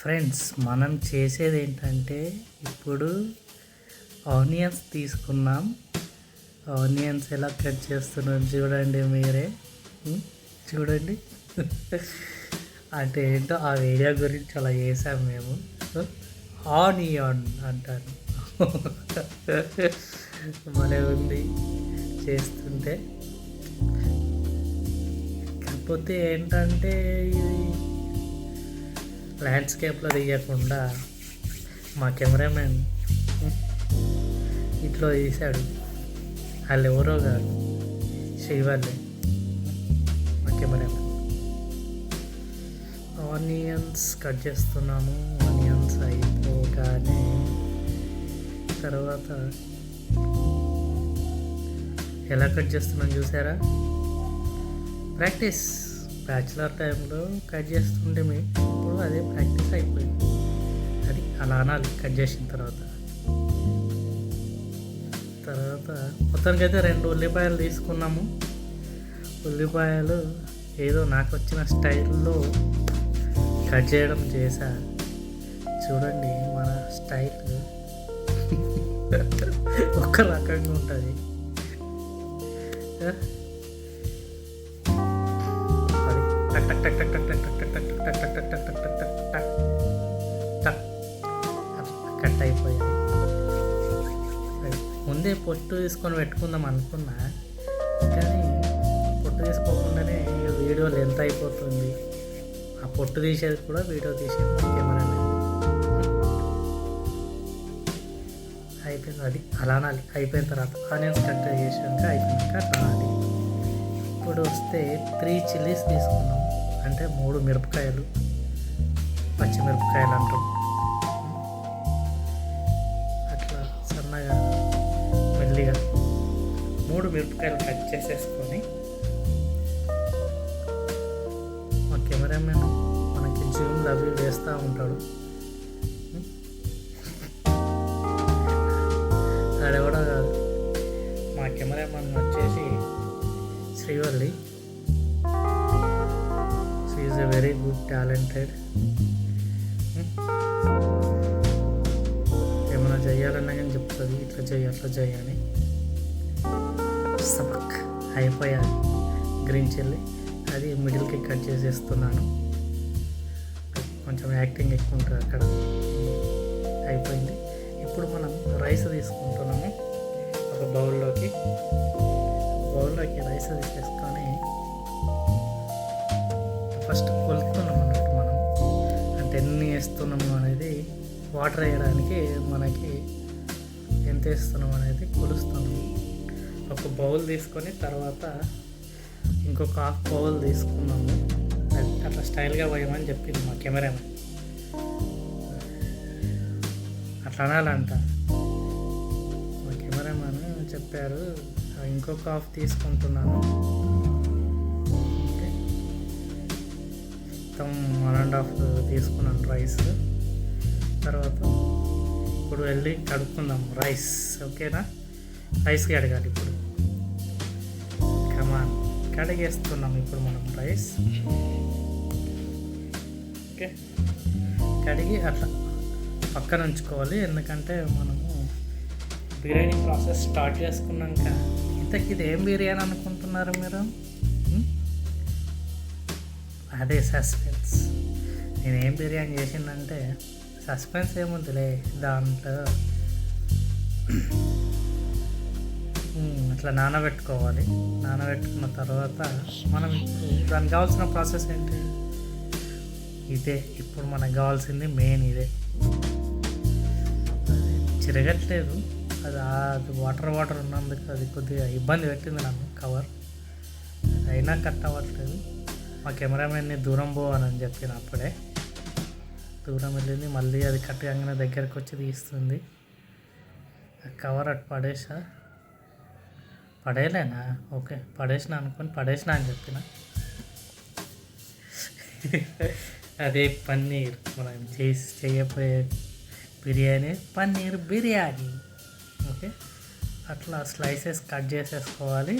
Friends మనం చేసేది ఏంటంటే ఇప్పుడు ఆనియన్స్ తీసుకున్నాం. ఆనియన్స్ ఎలా కట్ చేస్తున్నాం చూడండి మీరే. చూడండి. అంటే ఏంటో ఆ వీడియో గురించి అలా చేసాం మేము. ఆనియన్ అంటాను భలే ఉంది చేస్తుంటే. కాకపోతే ఏంటంటే ఇది ల్యాండ్స్కేప్లో తీయకుండా మా కెమెరామెన్ ఇట్లో తీశాడు. వాళ్ళు ఎవరో కాదు శ్రీవల్లి మా కెమెరామెన్ ఆనియన్స్ కట్ చేస్తున్నాము ఆనియన్స్ అయిపోగానే తర్వాత ఎలా కట్ చేస్తున్నాం చూసారా? ప్రాక్టీస్. బ్యాచిలర్ టైంలో కట్ చేస్తుండే మేము ఇప్పుడు అదే ప్రాక్టీస్ అయిపోయింది. అది అలా అనాలి కట్ చేసిన తర్వాత. తర్వాత మొత్తానికి అయితే రెండు ఉల్లిపాయలు తీసుకున్నాము. ఉల్లిపాయలు ఏదో నాకు వచ్చిన స్టైల్లో కట్ చేయడం చేశా. చూడండి మన స్టైల్. ఒక రకంగా ఉంటుంది. టక్ టక్ టక్ టక్ టక్ టక్ టక్ టక్ టక్ టక్ టక్ టక్ టక్ టక్ టక్ టక్ టక్ కట్ అయిపోయింది ముందే పొట్టు తీసుకొని పెట్టుకుందాం అనుకున్నా కానీ పొట్టు తీసుకోకుండానే వీడియో లెంత్ అయిపోతుంది. ఆ పొట్టు తీసేది కూడా వీడియో తీసేది కెమెరా అయిపోయింది అది. అలా అనాలి. అయిపోయిన తర్వాత ఆనియన్స్ కట్ చేసాక అయిపోయాక అట్లా ఇప్పుడు వస్తే త్రీ చిల్లీస్ తీసుకున్నాం అంటే మూడు మిరపకాయలు పచ్చిమిరపకాయలు అంటాం. అట్లా సన్నగా మెల్లిగా మూడు మిరపకాయలు కట్ చేసేసుకొని మా కెమెరామెన్ మనకి జూమ్లు అవి వేస్తూ ఉంటాడు. ఆడెవడో కాదు. మా కెమెరామెన్ వచ్చేసి శ్రీవల్లి. Talented hmm? ఏమైనా చేయాలన్నా కానీ చెప్తుంది ఇట్లా చేయి అట్లా చేయని సబక్ సపక్ గ్రీన్ చిల్లీ అది మిడిల్కి కట్ చేసేస్తున్నాను. కొంచెం యాక్టింగ్ ఎక్కువ ఉంటుంది అక్కడ. అయిపోయింది. ఇప్పుడు మనం రైస్ తీసుకుంటున్నాము. ఒక బౌల్లోకి బౌల్లోకి రైస్ తీసేసుకొని ఫస్ట్ కొలుస్తున్నాం ఎన్ని వేస్తున్నాము అనేది వాటర్ వేయడానికి మనకి ఎంత వేస్తున్నాం అనేది కొలుస్తున్నాము. ఒక బౌల్ తీసుకొని తర్వాత ఇంకొక హాఫ్ బౌల్ తీసుకున్నాము. అట్లా స్టైల్గా పోయమని చెప్పింది మా కెమెరామెన్. అట్లా అనాలంట. మా కెమెరామెన్ చెప్పారు ఇంకొక హాఫ్ తీసుకుంటున్నాను. మొత్తం వన్ అండ్ హాఫ్ తీసుకున్నాను రైస్ తర్వాత ఇప్పుడు వెళ్ళి కడుక్కుందాం రైస్ ఓకేనా? రైస్కి అడగాలి ఇప్పుడు. కమాన్ కడిగేస్తున్నాం ఇప్పుడు మనం రైస్ ఓకే. కడిగి అట్లా పక్కన ఉంచుకోవాలి. ఎందుకంటే మనము బిర్యానీ ప్రాసెస్ స్టార్ట్ చేసుకున్నాక ఇంతకి ఇది ఏం బిర్యానీ అనుకుంటున్నారు మీరు? అదే సస్పెన్స్. నేనేం బిర్యానీ చేసిందంటే సస్పెన్స్ ఏముందిలే దాంట్లో. అట్లా నానబెట్టుకోవాలి. నానబెట్టుకున్న తర్వాత మనం దానికి కావాల్సిన ప్రాసెస్ ఏంటి? ఇదే ఇప్పుడు మనకు కావాల్సింది మెయిన్ ఇదే. అది చిరగట్లేదు. అది అది వాటర్ వాటర్ ఉన్నందుకు అది కొద్దిగా ఇబ్బంది పెట్టింది నాకు కవర్. అది అయినా కట్ అవ్వట్లేదు. మా కెమెరామెన్ని దూరం పోవాలని చెప్పిన అప్పుడే. దూరం వెళ్ళింది మళ్ళీ అది కట్ కాగానే దగ్గరకు వచ్చి తీస్తుంది. కవర్ అటు పడేసా? పడేయలేనా? ఓకే పడేసిన అనుకొని పడేసిన అని చెప్పిన. అదే పన్నీర్ మనం చేసి చేయబోయే బిర్యానీ పన్నీర్ బిర్యానీ. ఓకే అట్లా స్లైసెస్ కట్ చేసేసుకోవాలి.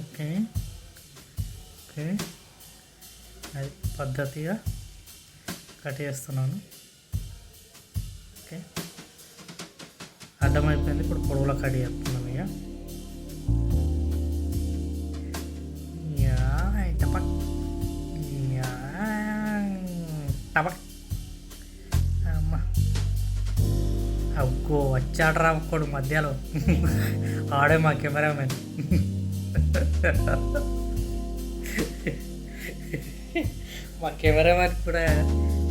ఓకే. ఓకే. అది పద్ధతిగా కట్ చేస్తున్నాను. ఓకే. అడ్డమైపోయింది ఇప్పుడు పొడవులో కట్ చేస్తున్నాం ఇక. యా, టపక్. టపక్. అమ్మా. అగ్గో ఒక్కడు మధ్యలో. ఆడే మా కెమెరామెన్. మా కెమెరామెన్ కూడా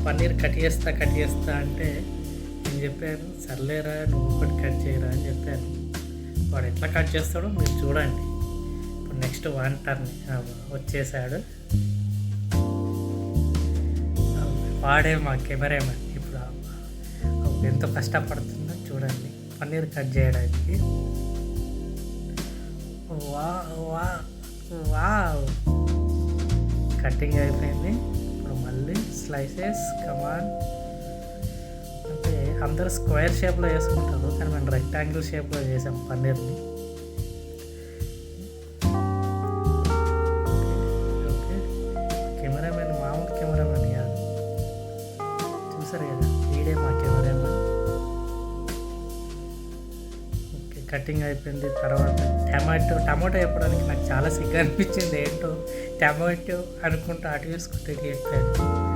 పన్నీర్ కట్ చేస్తా కట్ చేస్తా అంటే నేను చెప్పాను సర్లేరా నువ్వు ఒకటి కట్ చేయరా అని చెప్పాను. వాడు ఎట్లా కట్ చేస్తాడో మీరు చూడండి. ఇప్పుడు నెక్స్ట్ వన్ టర్న్ వచ్చేసాడు. వాడే మా కెమెరామెన్. ఇప్పుడు ఎంత కష్టపడుతుందో చూడండి. పన్నీర్ కట్ చేయడానికి. వా వా వా. కటింగ్ అయిపోయింది. స్లైసెస్ కమాన్ అంటే అందరు స్క్వేర్ షేప్లో వేసుకుంటారు కానీ మేము రెక్టాంగిల్ షేప్లో చేసాం పన్నీర్ని. ఓకే. కెమెరామెన్ మామూలు కెమెరామెన్ కాదు. చూసారు కదా వీడే మా కెమెరామెన్. ఓకే కటింగ్ అయిపోయింది తర్వాత టమాటో టమాటో చెప్పడానికి నాకు చాలా సిగ్గు అనిపించింది ఏంటో టమాటో అనుకుంటూ అటు చూసుకుంటే చెప్పాను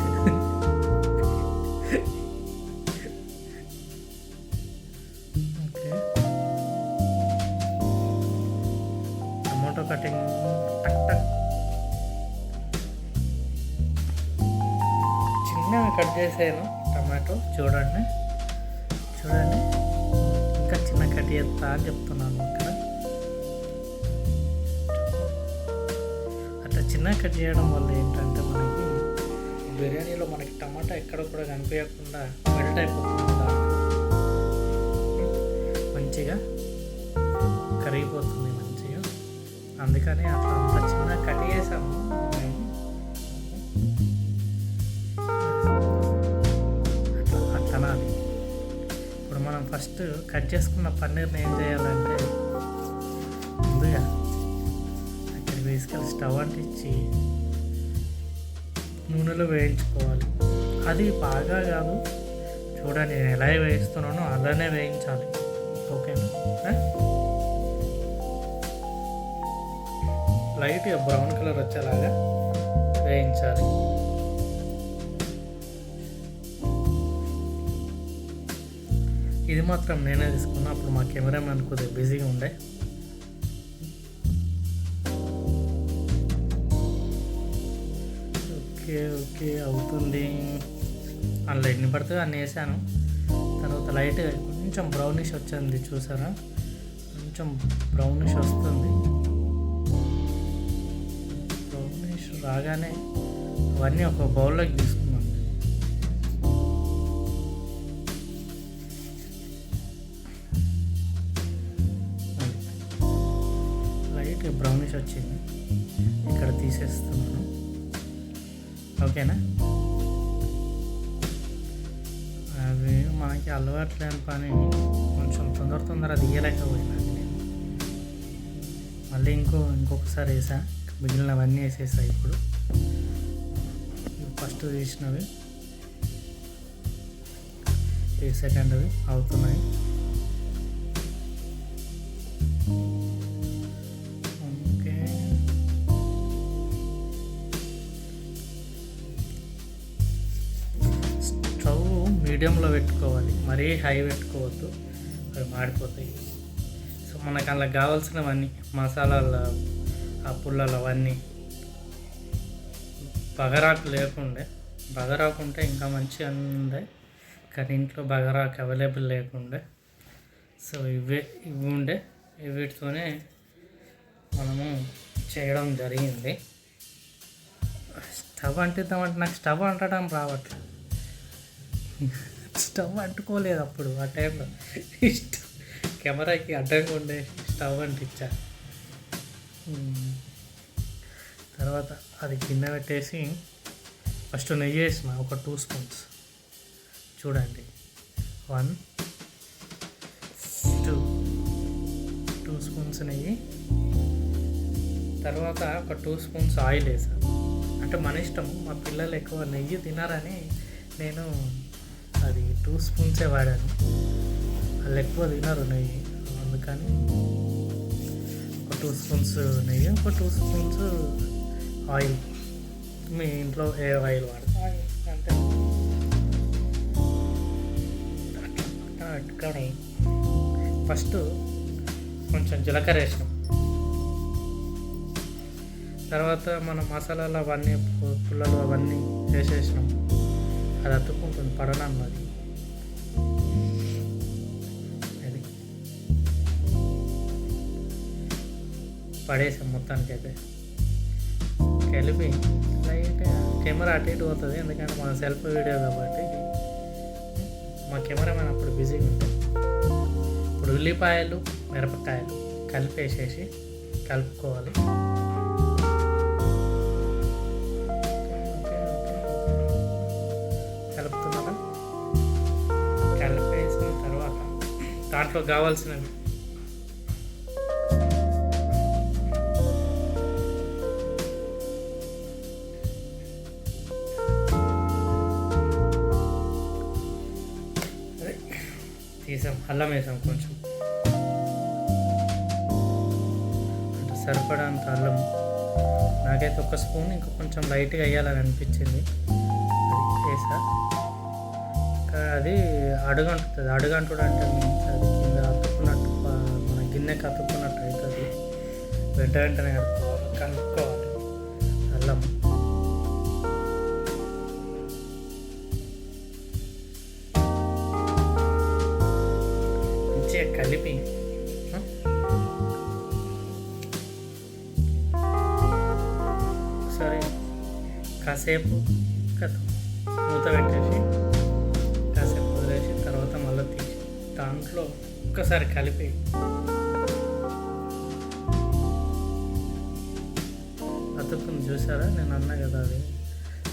కట్ చేసాను టమాటో. చూడండి. చూడండి. ఇంకా చిన్న కట్ చేస్తా అని చెప్తున్నాను ఇక్కడ అట్లా చిన్న కట్ చేయడం వల్ల ఏంటంటే మనకి బిర్యానీలో మనకి టమాటా ఎక్కడ కూడా కనిపించకుండా మెల్ట్ అయిపోతుంది మంచిగా కరిగిపోతుంది మంచిగా. అందుకని అట్లా అంత చిన్న కట్ చేసాము. మనం ఫస్ట్ కట్ చేసుకున్న పన్నీర్ని ఏం చేయాలంటే ముందుగా అక్కడికి తీసుకెళ్ళి స్టవ్ అంటించి నూనెలో వేయించుకోవాలి. అది బాగా కాదు. చూడండి నేను ఎలా వేయిస్తున్నానో అలానే వేయించాలి. ఓకేనా లైట్గా బ్రౌన్ కలర్ వచ్చేలాగా వేయించాలి. ఇది మాత్రం నేనే తీసుకున్నా. అప్పుడు మా కెమెరామెన్ కొద్దిగా బిజీగా ఉండే. ఓకే ఓకే అవుతుంది. అందులో ఎన్ని పడుతుందో అన్ని వేసాను. తర్వాత లైట్ కొంచెం బ్రౌనిష్ వచ్చింది చూసారా? కొంచెం బ్రౌనిష్ వస్తుంది. బ్రౌనిష్ రాగానే అవన్నీ ఒక బౌల్లోకి తీసుకున్నాను. వచ్చింది. ఇక్కడ తీసేస్తున్నాను. ఓకేనా? అవి మనకి అలవాటు లేని పని. కొంచెం తొందర తొందర తీయలేకపోయినాను నేను. మళ్ళీ ఇంకో ఇంకొకసారి వేసా. మిగిలినవన్నీ వేసేసా ఇప్పుడు. ఫస్ట్ తీసినవి ఈ సెకండ్వి అవుతున్నాయి. మీడియంలో పెట్టుకోవాలి. మరీ హై పెట్టుకోవద్దు. అవి మాడిపోతాయి. సో మనకు అలా కావాల్సినవన్నీ మసాలాల ఆ పుల్లలు అవన్నీ బగరాకు లేకుండే. బగరాకు ఉంటే ఇంకా మంచిగా ఉండే. కానీ ఇంట్లో బగరాకు అవైలబుల్ లేకుండే. సో ఇవే ఇవి ఉండే. వీటితోనే మనము చేయడం జరిగింది. స్టవ్ అంటిద్దామంటే నాకు స్టవ్ అంటడం రావట్లేదు. స్టవ్ అంటుకోలేదు అప్పుడు ఆ టైంలో. కెమెరాకి అడ్డంగా ఉండే స్టవ్ అంటించా. తర్వాత అది గిన్నె పెట్టేసి ఫస్ట్ నెయ్యి వేసిన ఒక టూ స్పూన్స్. చూడండి. One two. టూ స్పూన్స్ నెయ్యి. తర్వాత ఒక టూ స్పూన్స్ ఆయిల్ వేసాను అంటే మన ఇష్టం మా పిల్లలు ఎక్కువ నెయ్యి తినారని నేను అది టూ స్పూన్సే వాడాను. వాళ్ళు ఎక్కువ తినరు నెయ్యి. అందుకని ఒక టూ స్పూన్స్ నెయ్యి ఒక టూ స్పూన్స్ ఆయిల్. మీ ఇంట్లో ఏ ఆయిల్ ఆయిల్ అంటే పెట్టుకొని ఫస్ట్ కొంచెం జీలకర్ర వేసినాం. తర్వాత మన మసాలాలు అవన్నీ పుల్లలు అవన్నీ వేసేసినాం. అది అతుక్కుంటుంది పడనన్ను అది. అది. పడేసాం మొత్తానికి అయితే కలిపి లైట్ కెమెరా అటు ఇటు పోతుంది ఎందుకంటే మన సెల్ఫ్ వీడియో కాబట్టి. మా కెమెరామెన్ అప్పుడు బిజీగా ఉంటుంది ఇప్పుడు ఉల్లిపాయలు మిరపకాయలు కలిపేసేసి కలుపుకోవాలి. దాంట్లో కావాల్సినవి. తీసాం అల్లం వేసాం కొంచెం. అంటే సరిపడంత అల్లం. నాకైతే ఒక స్పూన్ ఇంకా కొంచెం లైట్గా వేయాలని అనిపించింది. అది వేసా. ఇంకా అది అడుగంటుంది అడుగంటుడు అంటే గిన్నె కతుక్కున్నట్టు అవుతుంది. వెంట వెంటనే కలుపుకోవాలి కనుక్కోవాలి. అల్లం మంచిగా కలిపి సరే కాసేపు కథ మూత పెట్టేసి కాసేపు వదిలేసి తర్వాత మళ్ళీ తీసి దాంట్లో ఒక్కసారి కలిపి అతుక్కుని చూసారా నేను అన్నా కదా అది.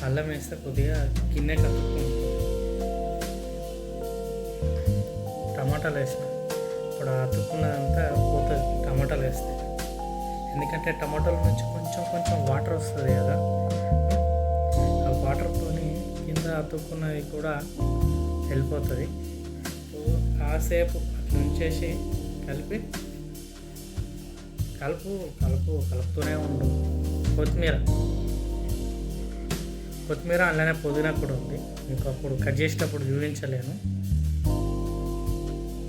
అల్లం వేస్తే కొద్దిగా గిన్నె అతుక్కుంది టమాటాలు వేసిన. ఇప్పుడు అతుక్కున్నదంతా పోతుంది టమాటాలు వేస్తే. ఎందుకంటే టమాటాల నుంచి కొంచెం కొంచెం వాటర్ వస్తుంది కదా. ఆ వాటర్తోని కింద అతుక్కున్నది కూడా వెళ్ళిపోతుంది. కాసేపు అట్లా ఉంచేసి కలిపి కలుపు కలుపు కలుపుతూనే ఉండు. కొత్తిమీర. కొత్తిమీర అలానే పుదీనా కూడా ఉంది. మీకు అప్పుడు కట్ చేసేటప్పుడు చూపించలేను.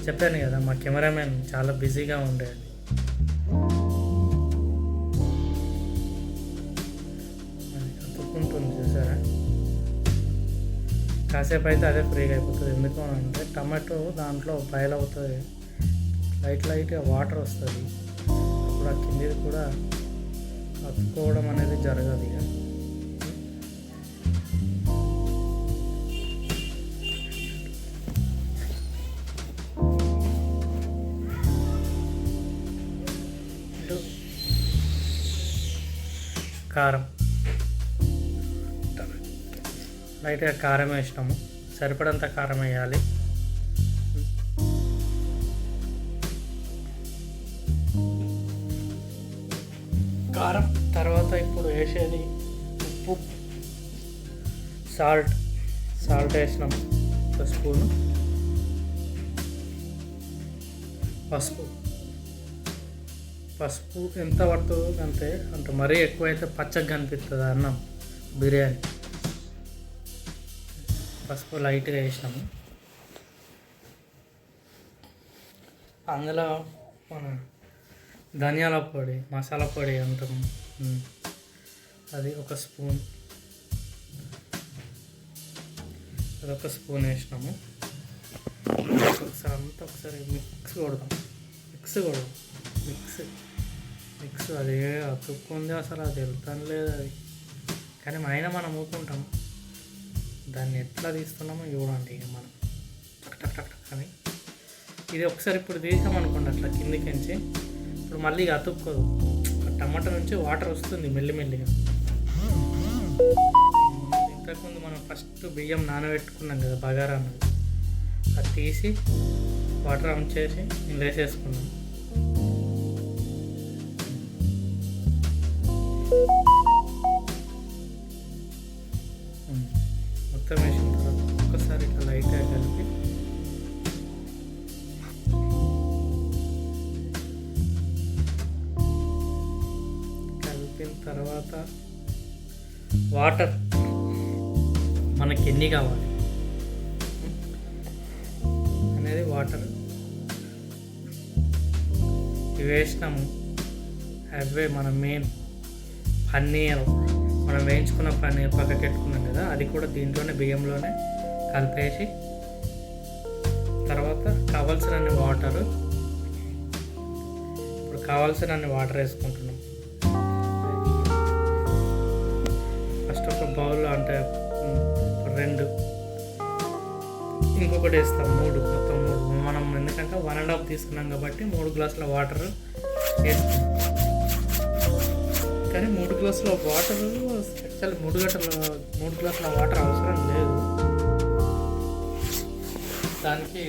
చెప్పాను కదా మా కెమెరామెన్ చాలా బిజీగా ఉండేది అది. అతుక్కుంటుంది చూసారా? కాసేపు అయితే అదే ఫ్రీగా అయిపోతుంది. ఎందుకు అంటే టమాటో దాంట్లో బాయిల్ అవుతుంది. లైట్ లైట్గా వాటర్ వస్తుంది. అప్పుడు ఆ కిందిది కూడా అతుక్కోవడం అనేది జరగదు ఇక. కారం. లైట్గా కారం వేసినాము. సరిపడంత కారం వేయాలి. కారం. వేసేది? ఉప్పు. సాల్ట్. సాల్ట్ వేసినాం. ఒక స్పూను పసుపు. పసుపు ఎంత పడుతుందో అంతే. అంటే మరీ ఎక్కువైతే పచ్చగా కనిపిస్తుంది అన్నం. బిర్యానీ. పసుపు లైట్గా వేసినాము అందులో మన ధనియాల పొడి మసాలా పొడి అంటాము అది ఒక స్పూన్. అదొక స్పూన్ వేసినాము. ఒకసారి అంతా ఒకసారి మిక్స్ కొడదాం. మిక్స్ కొడదాం. మిక్స్. మిక్స్ అది అతుక్కుంది అసలు అది వెళ్తాను లేదు అది. కానీ అయినా మనం ఊరుకుంటాం దాన్ని ఎట్లా తీస్తున్నామో చూడండి ఇక మనం. టక్ టక్ టక్ టక్ అని. ఇది ఒకసారి ఇప్పుడు తీసామనుకోండి అట్లా కిందికించి ఇప్పుడు మళ్ళీ ఇక అతుక్కోదు. టమాటా నుంచి వాటర్ వస్తుంది మెల్లిమెల్లిగా. ఇంతకుముందు మనం ఫస్ట్ బియ్యం నానబెట్టుకున్నాం కదా బగారా అన్నది. అది తీసి వాటర్ ఆన్ చేసి ఇందులో వేసేసుకున్నాం ఎన్ని కావాలి. అనేది వాటర్. ఇవి వేసినాము. అవే మన మెయిన్ పన్నీర్. మనం వేయించుకున్న పన్నీర్ పక్కకి పెట్టుకున్నాం కదా అది కూడా దీంట్లోనే బియ్యంలోనే కలిపేసి తర్వాత కావాల్సిన వాటర్ ఇప్పుడు కావాల్సిన వాటర్ వేసుకుంటున్నాం. ఫస్ట్ ఒక బౌల్ అంటే రెండు. ఇంకొకటి వేస్తాం మూడు. మొత్తం మూడు. మనం ఎందుకంటే వన్ అండ్ హాఫ్ తీసుకున్నాం కాబట్టి మూడు గ్లాసుల వాటర్ వేస్తాం. కానీ మూడు గ్లాసుల వాటర్ యాక్చువల్ మూడు గంటల మూడు గ్లాసుల వాటర్ అవసరం లేదు. దానికి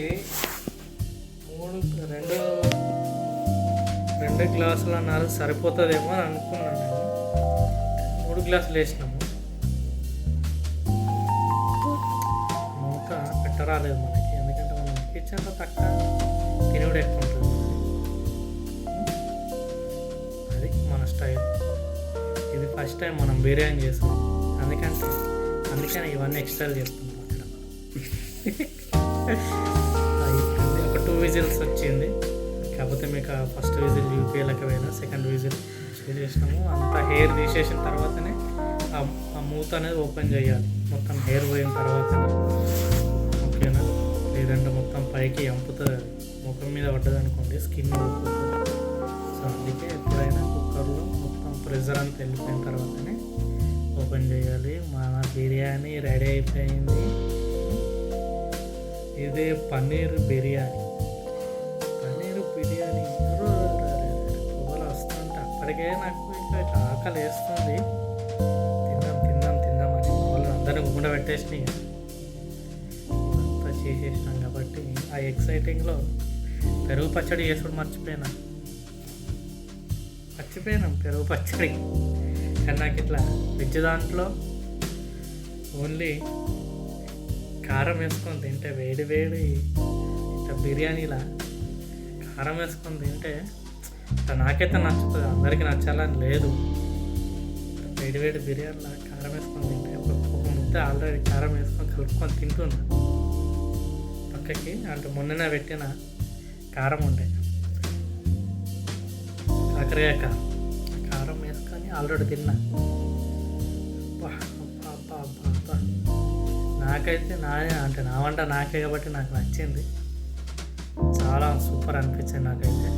మూడు రెండు రెండు గ్లాసులు అన్నారు సరిపోతుందేమో అని అనుకున్నాను నేను. మూడు గ్లాసులు వేసినాం. రాలేదు మనకి. ఎందుకంటే మనం కిచెన్లో తక్కువ తినుడు ఎక్కువ ఉంటుంది అది మన స్టైల్. ఇది ఫస్ట్ టైం మనం బిర్యానీ చేసాం అందుకంటే అందుకని ఇవన్నీ ఎక్స్ట్రా చేస్తున్నాం అక్కడ. ఒక టూ విజిల్స్ వచ్చింది. కాకపోతే మీకు ఫస్ట్ విజిల్ యూపీఎలకపోయినా సెకండ్ విజిల్ చేసినాము. అంత హెయిర్ తీసేసిన తర్వాతనే ఆ మూత అనేది ఓపెన్ చేయాలి. మొత్తం హెయిర్ పోయిన తర్వాతనే. లేదంటే మొత్తం పైకి ఎంపుతుంది ముఖం మీద పడ్డది అనుకోండి స్కిన్ ఊడిపోతుంది సో అందుకే ఎప్పుడైనా కుక్కర్లో మొత్తం ప్రెజర్ అంతా వెళ్ళిపోయిన తర్వాతనే ఓపెన్ చేయాలి. మన బిర్యానీ రెడీ అయిపోయింది. ఇదే పన్నీర్ బిర్యానీ. పన్నీర్ బిర్యానీ. పొగలు వస్తుంటే. అప్పటికే నాకు ఇంకా ఇట్లా ఆకలి వేస్తుంది తిందాం తిందాం తిందాం అని వాళ్ళు అందరిని గుండ పెట్టేసినాయి. చేసేసినాం కాబట్టి ఆ ఎక్సైటింగ్లో పెరుగు పచ్చడి చేసుడు మర్చిపోయినా. మర్చిపోయినాం పెరుగు పచ్చడి. కానీ నాకు ఇట్లా వెజ్ దాంట్లో ఓన్లీ కారం వేసుకొని తింటే వేడి వేడి ఇట్లా బిర్యానీలా కారం వేసుకొని తింటే నాకైతే నచ్చుతుంది అందరికీ నచ్చాలని లేదు. వేడి వేడి బిర్యానీలా కారం వేసుకొని తింటే ఒక ముద్ద ఆల్రెడీ కారం వేసుకొని కలుపుకొని తింటున్నాను పక్కకి అంటే మొన్ననే పెట్టిన కారం ఉండే. కాకరకాయ కారం కారం వేసుకొని ఆల్రెడీ తిన్నా. అబ్బా, అబ్బా, అబ్బా, అబ్బా, అబ్బా. నాకైతే నా అంటే నా వంట నాకే కాబట్టి నాకు నచ్చింది. చాలా సూపర్ అనిపించింది నాకైతే.